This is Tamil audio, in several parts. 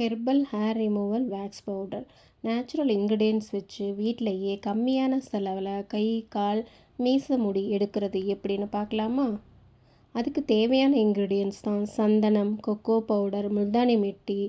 Herbal hair removal wax powder. Natural ingredients வச்சு வீட்டிலையே கம்மியான செலவில் கை கால் மீச முடி எடுக்கிறது எப்படின்னு பார்க்கலாமா? அதுக்கு தேவையான இன்க்ரீடியன்ஸ் தான் சந்தனம் கொக்கோ பவுடர் முல்தானி மிட்டி.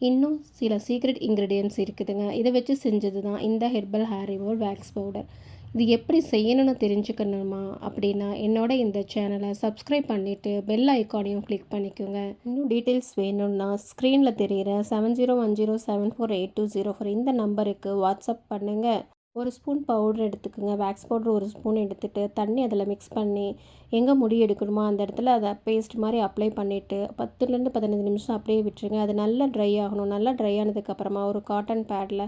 இன்னும் சில சீக்ரெட் இன்க்ரீடியன்ட்ஸ் இருக்குதுங்க. இதை வச்சு செஞ்சது தான் இந்த herbal hair removal wax powder. இது எப்படி செய்யணும்னு தெரிஞ்சுக்கணுமா அப்படின்னா என்னோட இந்த சேனலை சப்ஸ்கிரைப் பண்ணிவிட்டு பெல் ஐக்கானையும் கிளிக் பண்ணிக்கோங்க. இன்னும் டீட்டெயில்ஸ் வேணும்னா ஸ்க்ரீனில் தெரிகிற seven zero one zero seven four eight two zero four இந்த நம்பருக்கு வாட்ஸ்அப் பண்ணுங்கள் ஒரு ஸ்பூன் பவுடர் எடுத்துக்கோங்க. வேக்ஸ் பவுடர் ஒரு ஸ்பூன் எடுத்துகிட்டு தண்ணி அதில் மிக்ஸ் பண்ணி எங்கே முடி எடுக்கணுமோ அந்த இடத்துல அதை பேஸ்ட் மாதிரி அப்ளை பண்ணிவிட்டு பத்துலேருந்து பதினஞ்சு நிமிஷம் அப்படியே விட்டுருங்க. அது நல்லா ட்ரை ஆகணும். நல்லா ட்ரை ஆனதுக்கப்புறமா ஒரு காட்டன் பேடில்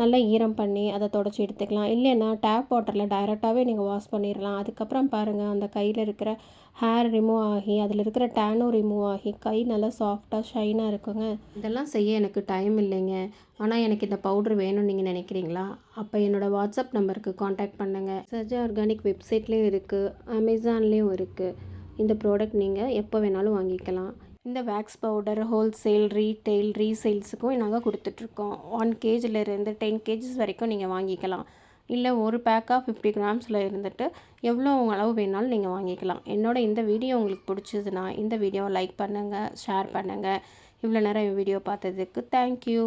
நல்லா ஈரம் பண்ணி அதை தொடச்சி எடுத்துக்கலாம். இல்லைன்னா டேப் வாட்டரில் டைரெக்டாகவே நீங்கள் வாஷ் பண்ணிடலாம் அதுக்கப்புறம் பாருங்கள் அந்த கையில் இருக்கிற ஹேர் ரிமூவ் ஆகி அதில் இருக்கிற டேனும் ரிமூவ் ஆகி கை நல்லா சாஃப்டாக ஷைனாக இருக்குங்க. இதெல்லாம் செய்ய எனக்கு டைம் இல்லைங்க. ஆனால் எனக்கு இந்த பவுடர் வேணும்னு நீங்கள் நினைக்கிறீங்களா? அப்போ என்னோடய வாட்ஸ்அப் நம்பருக்கு காண்டாக்ட் பண்ணுங்கள் சஜா ஆர்கானிக் வெப்சைட்லேயும் இருக்குது அமேசான்லேயும் இருக்குது இந்த ப்ராடக்ட் நீங்கள் எப்போ வேணாலும் வாங்கிக்கலாம். இந்த வேக்ஸ் பவுடர் ஹோல்சேல் ரீட்டெயில் ரீசேல்ஸுக்கும் நாங்கள் கொடுத்துட்ருக்கோம். ஒன் கேஜிலேருந்து டென் கேஜிஸ் வரைக்கும் நீங்கள் வாங்கிக்கலாம். இல்லை ஒரு பேக்காக ஃபிஃப்டி கிராம்ஸில் இருந்துட்டு எவ்வளோ அளவு வேணாலும் நீங்கள் வாங்கிக்கலாம். என்னோட இந்த வீடியோ உங்களுக்கு பிடிச்சதுன்னா இந்த வீடியோவை லைக் பண்ணுங்கள் ஷேர் பண்ணுங்கள் இவ்வளோ நேரம் வீடியோ பார்த்ததுக்கு தேங்க்யூ